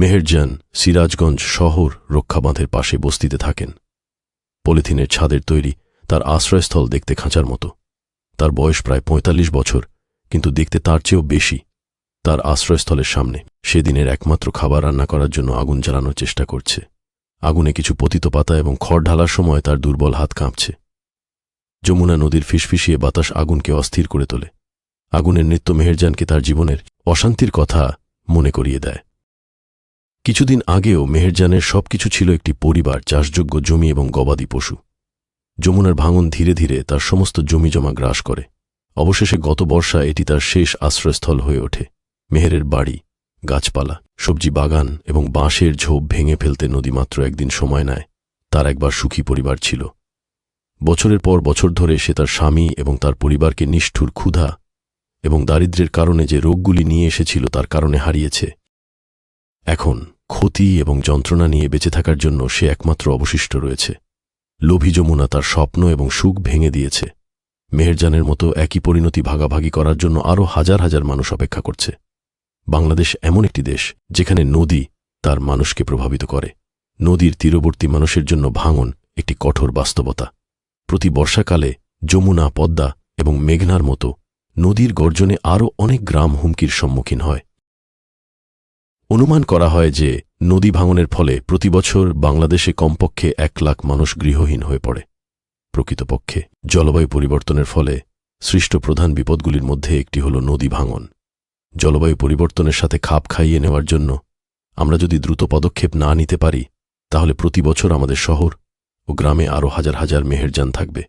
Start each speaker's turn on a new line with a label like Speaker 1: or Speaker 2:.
Speaker 1: মেহেরজান সিরাজগঞ্জ শহর রক্ষাবাঁধের পাশে বস্তিতে থাকেন। পলিথিনের ছাদের তৈরি তার আশ্রয়স্থল দেখতে খাঁচার মতো। তার বয়স প্রায় ৪৫ বছর, কিন্তু দেখতে তার চেয়েও বেশি। তার আশ্রয়স্থলের সামনে সেদিনের একমাত্র খাবার রান্না করার জন্য আগুন জ্বালানোর চেষ্টা করছে। আগুনে কিছু পতিত পাতা এবং খড় ঢালার সময় তার দুর্বল হাত কাঁপছে। যমুনা নদীর ফিসফিসিয়ে বাতাস আগুনকে অস্থির করে তোলে। আগুনের নৃত্য মেহেরজানকে তার জীবনের অশান্তির কথা মনে করিয়ে দেয়। কিছুদিন আগেও মেহেরজানের সবকিছু ছিল একটি পরিবার, চাষযোগ্য জমি এবং গবাদি পশু। যমুনার ভাঙন ধীরে ধীরে তার সমস্ত জমি জমা গ্রাস করে। অবশেষে গত বর্ষা এটি তার শেষ আশ্রয়স্থল হয়ে ওঠে। মেহেরের বাড়ি, গাছপালা, সবজি বাগান এবং বাঁশের ঝোপ ভেঙে ফেলতে নদী মাত্র একদিন সময় নেয়। তার একবার সুখী পরিবার ছিল। বছরের পর বছর ধরে সে তার স্বামী এবং তার পরিবারকে নিষ্ঠুর ক্ষুধা এবং দারিদ্র্যের কারণে যে রোগগুলি নিয়ে এসেছিল তার কারণে হারিয়েছে। এখন ক্ষতি এবং যন্ত্রণা নিয়ে বেঁচে থাকার জন্য সে একমাত্র অবশিষ্ট রয়েছে। লোভী যমুনা তার স্বপ্ন এবং সুখ ভেঙে দিয়েছে। মেহেরজানের মতো একই পরিণতি ভাগাভাগি করার জন্য আরও হাজার হাজার মানুষ অপেক্ষা করছে। বাংলাদেশ এমন একটি দেশ, যেখানে নদী তার মানুষকে প্রভাবিত করে। নদীর তীরবর্তী মানুষের জন্য ভাঙন একটি কঠোর বাস্তবতা। প্রতি বর্ষাকালে যমুনা, পদ্মা এবং মেঘনার মতো নদীর গর্জনে আরও অনেক গ্রাম হুমকির সম্মুখীন হয়। অনুমান করা হয় যে নদী ভাঙনের ফলে প্রতি বছর বাংলাদেশে কমপক্ষে এক লাখ মানুষ গৃহহীন হয়ে পড়ে। প্রকৃতপক্ষে জলবায়ু পরিবর্তনের ফলে সৃষ্ট প্রধান বিপদগুলির মধ্যে একটি হল নদী ভাঙন। জলবায়ু পরিবর্তনের সাথে খাপ খাইয়ে নেওয়ার জন্য আমরা যদি দ্রুত পদক্ষেপ না নিতে পারি, তাহলে প্রতি বছর আমাদের শহর ও গ্রামে আরও হাজার হাজার মেহেরজান থাকবে।